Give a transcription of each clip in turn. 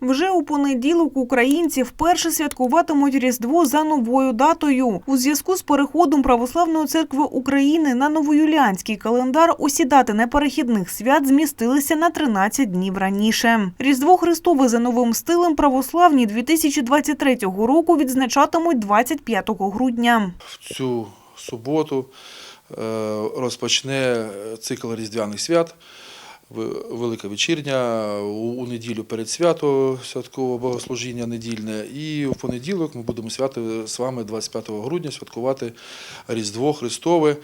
Вже у понеділок українці вперше святкуватимуть Різдво за новою датою. У зв'язку з переходом Православної церкви України на новоюліанський календар усі дати неперехідних свят змістилися на 13 днів раніше. Різдво Христове за новим стилем православні 2023 року відзначатимуть 25 грудня. в цю суботу е, розпочне цикл різдвяних свят. Велика вечірня у неділю перед свято святкове богослужіння недільне. І в понеділок ми будемо святи з вами 25 грудня святкувати Різдво Христове.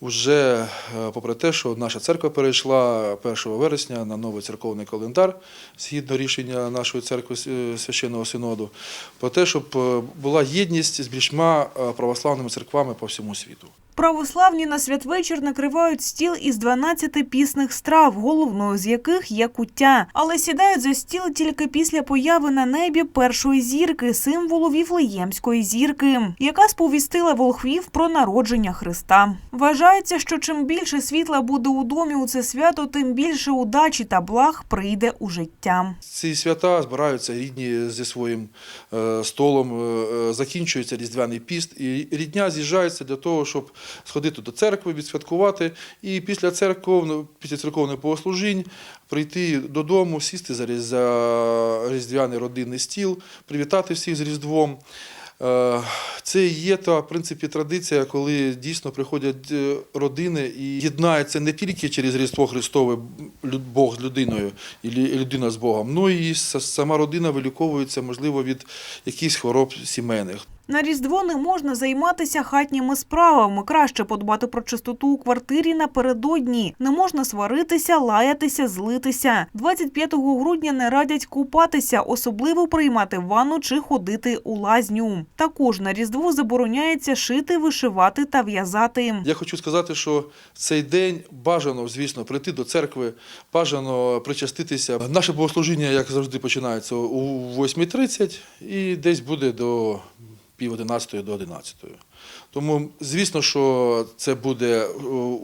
Уже е, попри те, що наша церква перейшла 1 вересня на новий церковний календар згідно рішення нашої церкви е, священного синоду, про те, щоб е, була єдність з більшма православними церквами по всьому світу. Православні на святвечір накривають стіл із 12 пісних страв, головною з яких є куття. Але сідають за стіл тільки після появи на небі першої зірки, символу віфлеємської зірки, яка сповістила волхвів про народження Христа. Вважається, що чим більше світла буде у домі у це свято, тим більше удачі та благ прийде у життя. Ці свята збираються рідні зі своїм е, столом, е, е, закінчується різдвяний піст, і рідня з'їжджається для того, щоб сходити до церкви, відсвяткувати, і після церковного, після церковних богослужінь прийти додому, сісти за, різдвяний родинний стіл, привітати всіх з Різдвом. Це є та в принципі традиція, коли дійсно приходять е, родини і єднаються не тільки через Різдво Христове Бог з людиною і людина з Богом, ну і сама родина виліковується, можливо, від якихось хвороб сімейних. На Різдво не можна займатися хатніми справами. Краще подбати про чистоту у квартирі напередодні. Не можна сваритися, лаятися, злитися. 25 грудня не радять купатися, особливо приймати ванну чи ходити у лазню. Також на Різдво забороняється шити, вишивати та в'язати. Я хочу сказати, що цей день бажано, звісно, прийти до церкви, бажано причаститися. Наше богослужіння, як завжди, починається у 8.30 і десь буде до пів 11 до 11. Тому, звісно, що це буде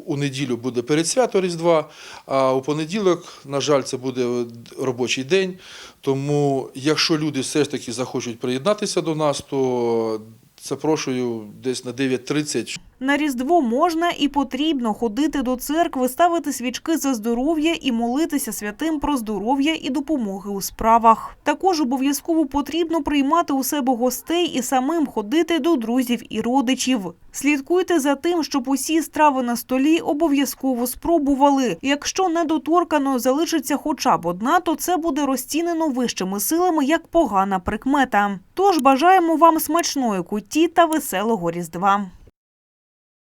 у неділю буде перед свято Різдва, а у понеділок, на жаль, це буде робочий день. Тому, якщо люди все ж таки захочуть приєднатися до нас, то запрошую десь на 9.30. На Різдво можна і потрібно ходити до церкви, ставити свічки за здоров'я і молитися святим про здоров'я і допомоги у справах. Також обов'язково потрібно приймати у себе гостей і самим ходити до друзів і родичів. Слідкуйте за тим, щоб усі страви на столі обов'язково спробували. Якщо недоторканою залишиться хоча б одна, то це буде розцінено вищими силами як погана прикмета. Тож бажаємо вам смачної куті та веселого різдва.